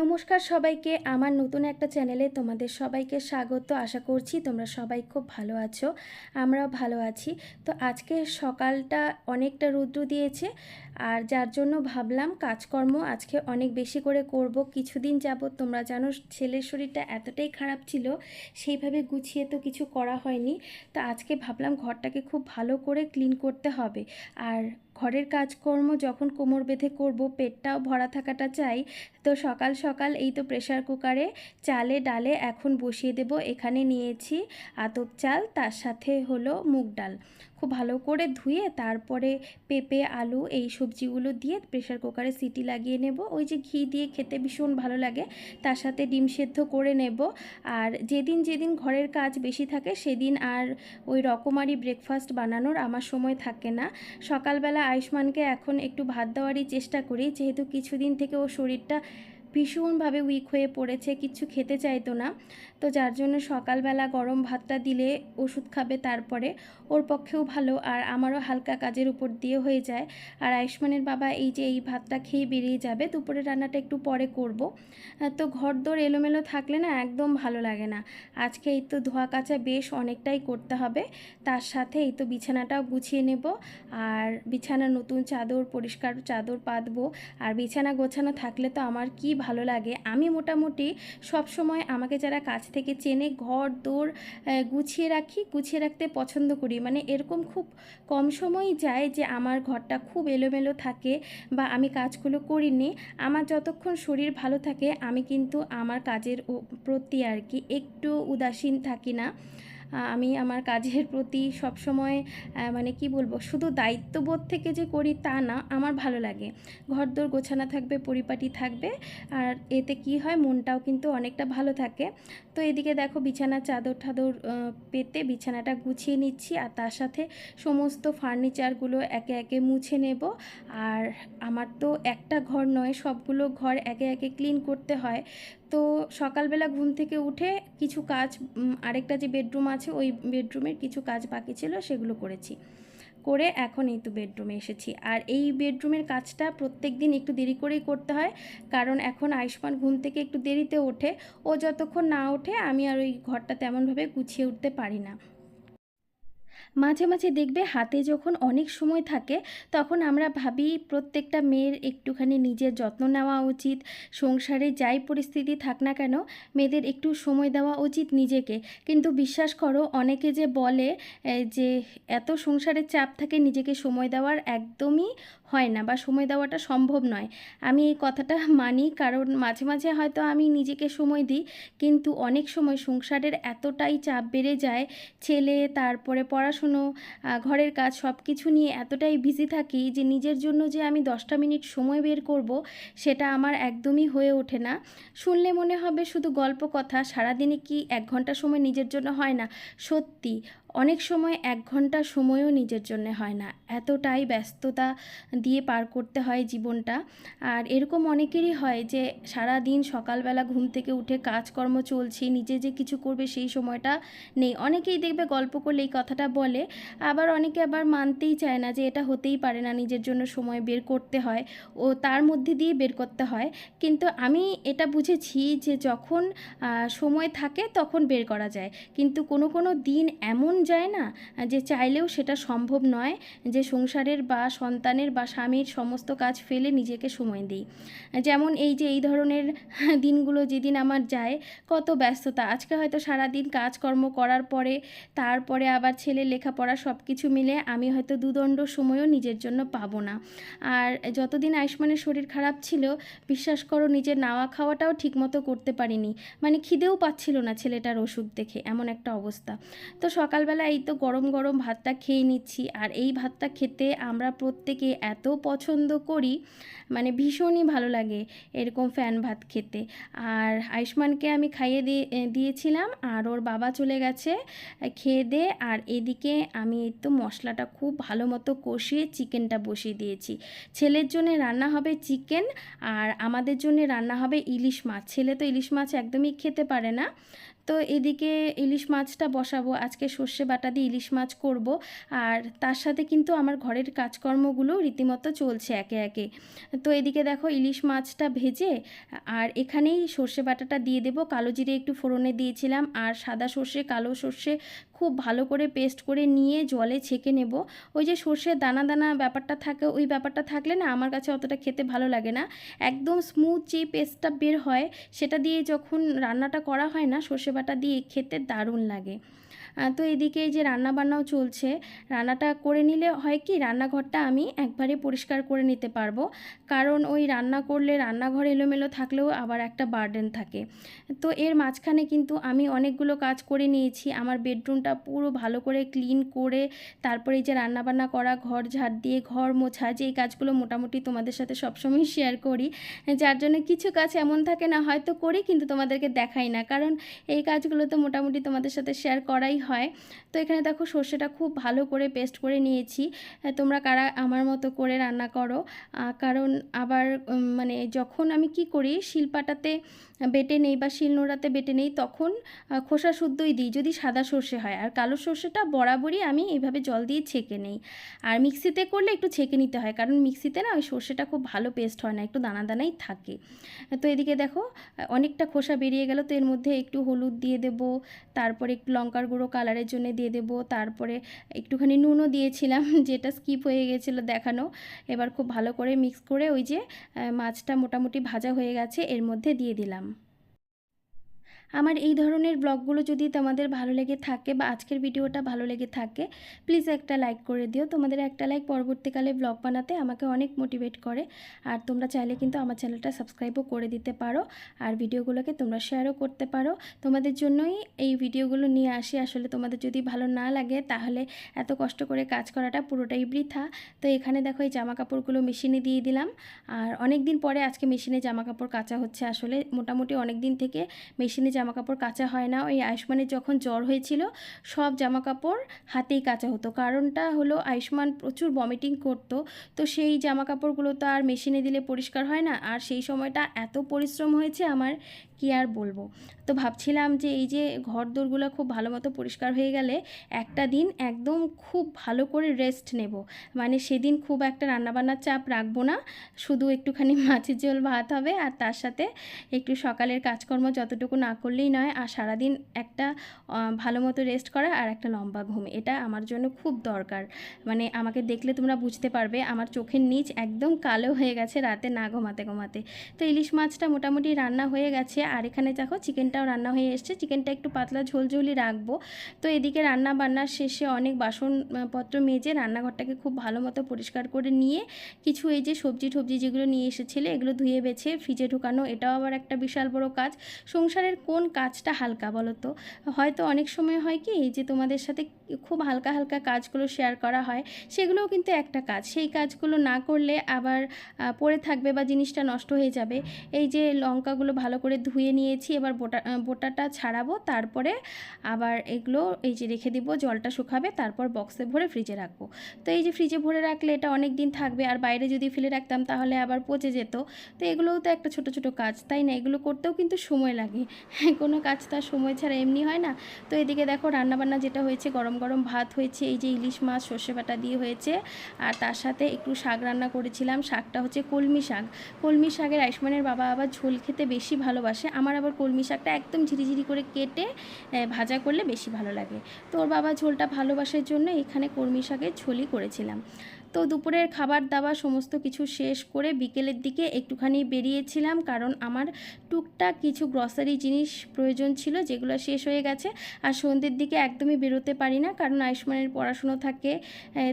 নমস্কার সবাইকে। আমার নতুন একটা চ্যানেলে তোমাদের সবাইকে স্বাগত। আশা করছি তোমরা সবাই খুব ভালো আছো। আমরাও ভালো আছি। তো আজকে সকালটা অনেকটা রুদ্র দিয়েছে। আর যার জন্য ভাবলাম কাজকর্ম আজকে অনেক বেশি করে করব। কিছুদিন যাবত তোমরা জানো ছেলের শরীরটা এতটাই খারাপ ছিল, সেইভাবে গুছিয়ে তো কিছু করা হয়নি। তো আজকে ভাবলাম ঘরটাকে খুব ভালো করে ক্লিন করতে হবে। আর ঘরের কাজকর্ম যখন কোমর বেঁধে করব, পেটটাও ভরা থাকাটা চাই। তো সকাল সকাল এই তো প্রেশার কুকারে চালে ডালে এখন বসিয়ে দেব। এখানে নিয়েছি আতপ চাল, তার সাথে হলো মুগ ডাল। খুব ভালো করে ধুয়ে তারপরে পেঁপে, আলু এই সবজিগুলো দিয়ে প্রেশার কুকারে সিটি লাগিয়ে নেব। ওই যে ঘি দিয়ে খেতে ভীষণ ভালো লাগে, তার সাথে ডিম সেদ্ধ করে নেব। আর যেদিন যেদিন ঘরের কাজ বেশি থাকে, সেদিন আর ওই রকমারি ব্রেকফাস্ট বানানোর আমার সময় থাকে না। সকালবেলা আয়ুষ্মানকে এখন একটু ভাত দেওয়ারই চেষ্টা করি, যেহেতু কিছুদিন থেকে ওর শরীরটা ভীষণভাবে উইক হয়ে পড়েছে, কিছু খেতে চাইতো না। তো যার জন্য সকালবেলা গরম ভাতটা দিলে ওষুধ খাবে তারপরে। ওর পক্ষেও ভালো, আর আমারও হালকা কাজের উপর দিয়ে হয়ে যায়। আর আয়ুষ্মানের বাবা এই যে এই ভাতটা খেয়ে বেরিয়ে যাবে দুপুরে রান্নাটা একটু পরে করব। তো ঘর দোর এলোমেলো থাকলে না একদম ভালো লাগে না। আজকে এই তো ধোয়া কাচা বেশ অনেকটাই করতে হবে। তার সাথে এই তো বিছানাটাও গুছিয়ে নেব। আর বিছানা নতুন চাদর, পরিষ্কার চাদর পাতবো। আর বিছানা গোছানো থাকলে তো আমার কি ভালো লাগে। আমি মোটামুটি সব সময় আমাকে যারা কাছ থেকে চেনে ঘর দৌড় গুছিয়ে রাখি, গুছিয়ে রাখতে পছন্দ করি। মানে এরকম খুব কম সময়ই যায় যে আমার ঘরটা খুব এলোমেলো থাকে বা আমি কাজগুলো করিনি। আমার যতক্ষণ শরীর ভালো থাকে, আমি কিন্তু আমার কাজের প্রতি আর কি একটু উদাসীন থাকি না। আমি আমার কাজের প্রতি সবসময় মানে কি বলব, শুধু দায়িত্ববোধ থেকে যে করি তা না, আমার ভালো লাগে। ঘরদোর গোছানো থাকবে, পরিপাটি থাকবে, আর এতে কি হয়, মনটাও কিন্তু অনেকটা ভালো থাকে। তো এদিকে দেখো বিছানা চাদর ঠাদর পেতে বিছানাটা গুছিয়ে নিচ্ছি, আর তার সাথে সমস্ত ফার্নিচারগুলো একে একে মুছে নেব। আর আমার তো একটা ঘর নয়, সবগুলো ঘর একে একে ক্লিন করতে হয়। তো সকালবেলা ঘুম থেকে উঠে কিছু কাজ আরেকটা যে বেডরুম আছে ওই বেডরুমের কিছু কাজ বাকি ছিল, সেগুলো করেছি। করে এখন এই তো বেডরুমে এসেছি। আর এই বেডরুমের কাজটা প্রত্যেক দিন একটু দেরি করেই করতে হয়, কারণ এখন আয়ুষ্মান ঘুম থেকে একটু দেরিতে ওঠে। ও যতক্ষণ না ওঠে, আমি আর ওই ঘরটা তেমনভাবে গুছিয়ে উঠতে পারি না। মাঝে মাঝে দেখবে হাতে যখন অনেক সময় থাকে, তখন আমরা ভাবি প্রত্যেকটা মেয়ের একটুখানি নিজের যত্ন নেওয়া উচিত, সংসারে যাই পরিস্থিতি থাক না কেন, মেয়েদের একটু সময় দেওয়া উচিত নিজেকে। কিন্তু বিশ্বাস করো, অনেকে যে বলে যে এত সংসারের চাপ থাকে নিজেকে সময় দেওয়ার একদমই হয় না বা সময় দেওয়াটা সম্ভব নয়। আমি এই কথাটা মানি, কারণ মাঝে মাঝে হয়তো আমি নিজেকে সময় দিই, কিন্তু অনেক সময় সংসারের এতটাই চাপ বেড়ে যায়, ছেলে, তারপরে পড়াশুনো আহ, ঘরের কাজ সব কিছু নিয়ে এতটাই বিজি থাকি যে নিজের জন্য যে আমি দশটা মিনিট সময় বের করব সেটা আমার একদমই হয়ে ওঠে না। শুনলে মনে হবে শুধু গল্প কথা সারাদিনে কি এক ঘণ্টা সময় নিজের জন্য হয় না? সত্যি অনেক সময় এক ঘণ্টা সময়ও নিজের জন্য হয় না। এতটাই ব্যস্ততা দিয়ে পার করতে হয় জীবনটা। আর এরকম অনেকেরই হয় যে সারা দিন সকালবেলা ঘুম থেকে উঠে কাজকর্ম চলছে, নিজে যে কিছু করবে সেই সময়টা নেই। অনেকেই দেখবে গল্প করলে এই কথাটা বলে, আবার অনেকে আবার মানতেই চায় না যে, এটা হতেই পারে না নিজের জন্য সময় বের করতে হয় ও তার মধ্যে দিয়ে বের করতে হয়। কিন্তু আমি এটা বুঝেছি যে, যখন সময় থাকে তখন বের করা যায়। কিন্তু কোনো কোনো দিন এমন যায় না, যে চাইলেও সেটা সম্ভব নয়, যে সংসারের বা সন্তানের বা স্বামীর সমস্ত কাজ ফেলে নিজেকে সময় দিই। যেমন এই যে এই ধরনের দিনগুলো যেদিন আমার যায়, কত ব্যস্ততা। আজকে হয়তো সারা দিন কাজকর্ম করার পরে, তারপরে আবার ছেলের লেখাপড়া সব কিছু মিলে আমি হয়তো দুদণ্ড সময়ও নিজের জন্য পাবো না। আর যতদিন আয়ুষ্মানের শরীর খারাপ ছিল, বিশ্বাস করো নিজের নাওয়া খাওয়াটাও ঠিকমতো করতে পারিনি। মানে খিদেও পাচ্ছিল না ছেলেটার ওষুধ দেখে, এমন একটা অবস্থা। তো সকালবেলা এই তো গরম গরম ভাতটা খেয়ে নিচ্ছি। আর এই ভাতটা খেতে আমরা প্রত্যেকে এত পছন্দ করি মানে ভীষণই ভালো লাগে এরকম ফ্যান ভাত খেতে। আর আয়ুষ্মানকে আমি খাইয়ে দিয়ে দিয়েছিলাম, আর ওর বাবা চলে গেছে খেয়ে দে। আর এদিকে আমি এই তো মশলাটা খুব ভালো মতো কষিয়ে চিকেনটা বসিয়ে দিয়েছি। ছেলের জন্য রান্না হবে চিকেন, আর আমাদের জন্য রান্না হবে ইলিশ মাছ। ছেলে তো ইলিশ মাছ একদমই খেতে পারে না। তো এদিকে ইলিশ মাছটা বসাবো। আজকে সর্ষে বাটা দিয়ে ইলিশ মাছ করব। আর তার সাথে কিন্তু আমার ঘরের কাজকর্মগুলো রীতিমতো চলছে একে একে। তো এদিকে দেখো ইলিশ মাছটা ভেজে, আর এখানেই সর্ষে বাটাটা দিয়ে দেবো। কালো জিরে একটু ফোড়নে দিয়েছিলাম। আর সাদা সর্ষে, কালো সর্ষে খুব ভালো করে পেস্ট করে নিয়ে জলে ছেঁকে নেব। ওই যে সর্ষের দানা দানা ব্যাপারটা থাকে, ওই ব্যাপারটা থাকলে না আমার কাছে অতটা খেতে ভালো লাগে না। একদম স্মুথ যে পেস্টটা বের হয়, সেটা দিয়ে যখন রান্নাটা করা হয় না, সর্ষে বাটা দিয়ে খেতে দারুণ লাগে। তো এদিকে যে রান্না বান্নাও চলছে, রান্নাটা করে নিলে হয় কি, রান্নাঘরটা আমি একবারে পরিষ্কার করে নিতে পারব। কারণ ওই রান্না করলে রান্নাঘর এলোমেলো থাকলেও আবার একটা বার্ডেন থাকে। তো এর মাঝখানে কিন্তু আমি অনেকগুলো কাজ করে নিয়েছি, আমার বেডরুমটা পুরো ভালো করে ক্লিন করে, তারপরে যে রান্নাবান্না করা, ঘর ঝাড় দিয়ে, ঘর মোছা যে এই কাজগুলো মোটামুটি তোমাদের সাথে সবসময় শেয়ার করি, যার জন্য কিছু কাজ এমন থাকে না, হয়তো করি কিন্তু তোমাদেরকে দেখাই না। কারণ এই কাজগুলো তো মোটামুটি তোমাদের সাথে শেয়ার করাই হয়। তো এখানে দেখো সর্ষেটা খুব ভালো করে পেস্ট করে নিয়েছি। তোমরা কারা আমার মতো করে রান্না করো। কারণ আবার মানে যখন আমি কি করি, শিলপাটাতে বেটে নেই বা শিলনোড়াতে বেটে নেই, তখন খোসা শুদ্ধই দিই যদি সাদা সর্ষে হয়। আর কালো সর্ষেটা বরাবরই আমি এইভাবে জল দিয়ে ছেঁকে নেই। আর মিক্সিতে করলে একটু ছেঁকে নিতে হয়, কারণ মিক্সিতে না ওই সর্ষেটা খুব ভালো পেস্ট হয় না, একটু দানা দানাই থাকে। তো এদিকে দেখো, অনেকটা খোসা বেরিয়ে গেল, তো এর মধ্যে একটু হলুদ দিয়ে দেব, তারপরে একটু লঙ্কার গুঁড়ো কালারের জন্য দিয়ে দেব। তারপরে একটুখানি নুনও দিয়েছিলাম, যেটা স্কিপ হয়ে গেছিল দেখানো। এবার খুব ভালো করে মিক্স করে ওই যে মাছটা মোটামুটি ভাজা হয়ে গেছে, এর মধ্যে দিয়ে দিলাম। আমার এই ধরনের ব্লগগুলো যদি তোমাদের ভালো লেগে থাকে বা আজকের ভিডিওটা ভালো লেগে থাকে প্লিজ একটা লাইক করে দিও। তোমাদের একটা লাইক পরবর্তীকালে ব্লগ বানাতে আমাকে অনেক মোটিভেট করে। আর তোমরা চাইলে কিন্তু আমার চ্যানেলটা সাবস্ক্রাইবও করে দিতে পারো। আর ভিডিওগুলোকে তোমরা শেয়ারও করতে পারো। তোমাদের জন্যই এই ভিডিওগুলো নিয়ে আসি। আসলে তোমাদের যদি ভালো না লাগে, তাহলে এত কষ্ট করে কাজ করাটা পুরোটাই বৃথা। তো এখানে দেখো এই জামা কাপড়গুলো মেশিনে দিয়ে দিলাম। আর অনেক দিন পরে আজকে মেশিনে জামা কাপড় কাচা হচ্ছে। আসলে মোটামুটি অনেক দিন থেকে মেশিনে জামা কাপড় কাচা হয় না। ওই আয়ুষ্মানের যখন জ্বর হয়েছিল, সব জামা কাপড় হাতেই কাচা হতো। কারণটা হলো আয়ুষ্মান প্রচুর ভমিটিং করতো। তো সেই জামা কাপড়গুলো তো আর মেশিনে দিলে পরিষ্কার হয় না। আর সেই সময়টা এত পরিশ্রম হয়েছে আমার, কি আর বলব? তো ভাবছিলাম যে এই যে ঘর দোরগুলো খুব ভালো মতো পরিষ্কার হয়ে গেলে একটা দিন একদম খুব ভালো করে রেস্ট নেব। মানে সেদিন খুব একটা রান্নাবান্নার চাপ রাখব না। শুধু একটুখানি মাছের ঝোল ভাত হবে আর তার সাথে একটু সকালের কাজকর্ম যতটুকু না করলেই নয়, আর সারাদিন একটা ভালো মতো রেস্ট করা আর একটা লম্বা ঘুম, এটা আমার জন্য খুব দরকার। মানে আমাকে দেখলে তোমরা বুঝতে পারবে, আমার চোখের নিচ একদম কালো হয়ে গেছে রাতে না ঘুমাতে ঘুমাতে। তো ইলিশ মাছটা মোটামুটি রান্না হয়ে গেছে, আর এখানে দেখো চিকেনটাও রান্না হয়ে এসছে চিকেনটা একটু পাতলা ঝোলঝোলই রাখব। তো এদিকে রান্না বান্নার শেষে অনেক বাসনপত্র মেজে রান্নাঘরটাকে খুব ভালো মতো পরিষ্কার করে নিয়ে, কিছু এই যে সবজি টবজি যেগুলো নিয়ে এসেছিলে, এগুলো ধুয়ে বেছে ফ্রিজে ঢুকানো, এটাও আবার একটা বিশাল বড় কাজ। সংসারের কোন কাজটা হালকা বলো তো? হয়তো অনেক সময় হয় কি যে তোমাদের সাথে খুব হালকা হালকা কাজগুলো শেয়ার করা হয়, সেগুলোও কিন্তু একটা কাজ। সেই কাজগুলো না করলে আবার পড়ে থাকবে বা জিনিসটা নষ্ট হয়ে যাবে। এই যে লঙ্কাগুলো ভালো করে ধুয়ে নিয়েছি, এবার বোটা বোটাটা ছাড়াবো, তারপরে আবার এগুলো এই যে রেখে দিব, জলটা শুকাবে, তারপর বক্সে ভরে ফ্রিজে রাখব। তো এই যে ফ্রিজে ভরে রাখলে এটা অনেক দিন থাকবে, আর বাইরে যদি ফেলে রাখতাম তাহলে আবার পচে যেত। তো এগুলোও তো একটা ছোট ছোট কাজ, তাই না? এগুলো করতেও কিন্তু সময় লাগে। কোনো কাজ তার সময় ছাড়া এমনি হয় না। তো এদিকে দেখো রান্নাবান্না যেটা হয়েছে, গরম গরম ভাত হয়েছে, এই যে ইলিশ মাছ, সর্ষে বাটা দিয়ে হয়েছে। আর তার সাথে একটু শাক রান্না করেছিলাম, শাকটা হচ্ছে কলমি শাক। কলমি শাকের আয়ুষ্মানের বাবা আবার ঝোল খেতে বেশি ভালোবাসে। আমার আবার কলমি শাকটা একদম ঝিরিঝিরি করে কেটে ভাজা করলে বেশি ভালো লাগে। তো ওর বাবা ঝোলটা ভালোবাসার জন্য এখানে কলমি শাকের ঝোলই করেছিলাম। তো দুপুরের খাবার দাবার সমস্ত কিছু শেষ করে বিকেলের দিকে একটুখানি বেরিয়েছিলাম, কারণ আমার টুকটাক কিছু গ্রসারি জিনিস প্রয়োজন ছিল, যেগুলো শেষ হয়ে গেছে। আর সন্ধ্যের দিকে একদমই বেরোতে পারি না, কারণ আয়ুষ্মানের পড়াশুনো থাকে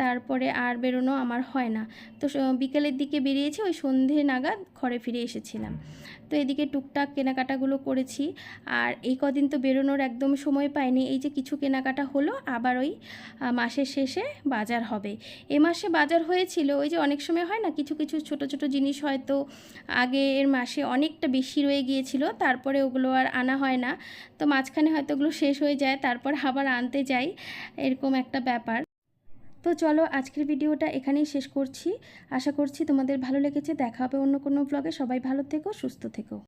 তারপরে আর বেরোনো আমার হয় না। তো বিকেলের দিকে বেরিয়েছি, ওই সন্ধে নাগাদ ঘরে ফিরে এসেছিলাম। তো এদিকে টুকটাক কেনাকাটাগুলো করেছি, আর এই কদিন তো বেরোনোর একদম সময় পাইনি, এই যে কিছু কেনাকাটা হলো, আবার ওই মাসের শেষে বাজার হবে। এ মাসে বাজার হয়েছিল, ওই যে অনেক সময় হয় না, কিছু কিছু ছোট ছোট জিনিস হয়তো আগের মাসে অনেকটা বেশি রয়ে গিয়েছিল, তারপরে ওগুলো আর আনা হয় না। তো মাঝখানে হয়তো ওগুলো শেষ হয়ে যায়, তারপর আবার আনতে যাই, এরকম একটা ব্যাপার। তো চলো আজকের ভিডিওটা এখানেই শেষ করছি। আশা করছি তোমাদের ভালো লেগেছে, দেখা হবে অন্য কোনো ব্লগে সবাই ভালো থেকো, সুস্থ থেকো।